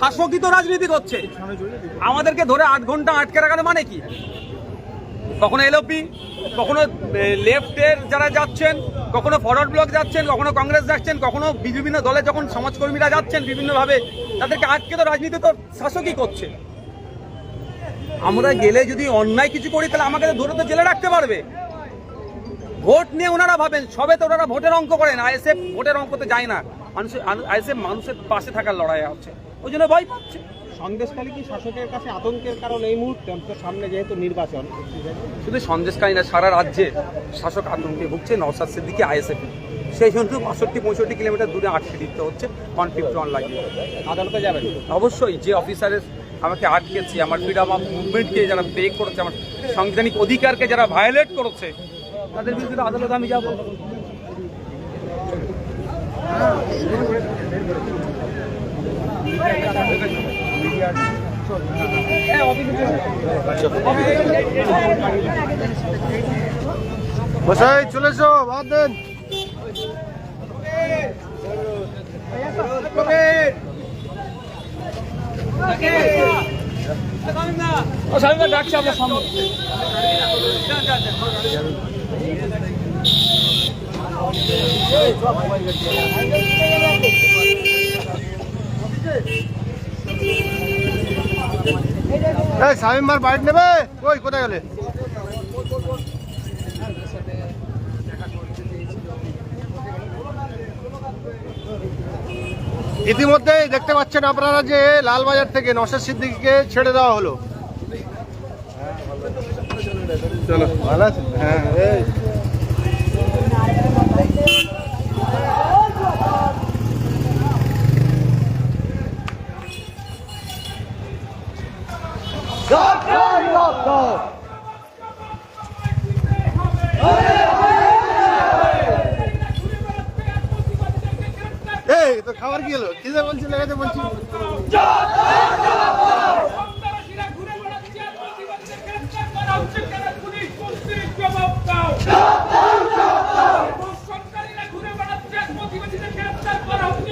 শাসকই তো রাজনীতি করছে। আমাদেরকে ধরে আট ঘণ্টা আটকে রাখার মানে কি? কখনো এলওপি, কখনো লেফটের যারা যাচ্ছেন, কখনো ফরওয়ার্ড ব্লক যাচ্ছেন, কখনো কংগ্রেস যাচ্ছেন, কখনো বিভিন্ন দলে যখন সমাজকর্মীরা যাচ্ছেন বিভিন্নভাবে, তাদেরকে আটকে তো রাজনীতি তো শাসকই করছে। আমরা গেলে যদি অন্যায় কিছু করি, তাহলে আমাকে তো ধরে তো জেলে রাখতে পারবে। ভোট নিয়ে ওনারা ভাবেন, সবে তো ওনারা ভোটের অঙ্ক করেন, আইএসএফ ভোটের অঙ্ক অঙ্কতে যায় না। মানুষের মানুষের পাশে থাকার লড়াই হচ্ছে। ওই জন্য ভয় পাচ্ছে। সন্দেশখালী কি শাসকের কাছে আতঙ্কের কারণ এই মুহূর্তে? অন্তত সামনে যেহেতু নির্বাচন। শুধু সন্দেশকারী না সারা রাজ্যে শাসক আতঙ্কে ভুগছে নওসাদ সিদ্দিকি আইএসএফ। সেই জন্য বাষট্টি পঁয়ষট্টি কিলোমিটার দূরে আটকে দিতে হচ্ছে কনফ্লিক্ট অনলাইন আদালতে যাবেন? অবশ্যই যে অফিসারের আমাকে আটকেছে আমার ফ্রিডম অফ মুভমেন্টকে যারা পে করেছে আমার সাংবিধানিক অধিকারকে যারা ভায়োলেট করেছে তাদের বিরুদ্ধে আদালতে আমি যাব। বসাই চলে এসো বাদ দেন। ডাকছে আপনার সামনে। এই সামিম মার বাইট নেবে? ওই কোথায় গেলে? ইতিমধ্যেই দেখতে পাচ্ছেন আপনারা যে লালবাজার থেকে নসের সিদ্দিকিকে ছেড়ে দেওয়া হলো। চলো। ভালো আছেন? হ্যাঁ এই তো খাবার কি হলো? কি যা বলছিল বলছি? জয় জয়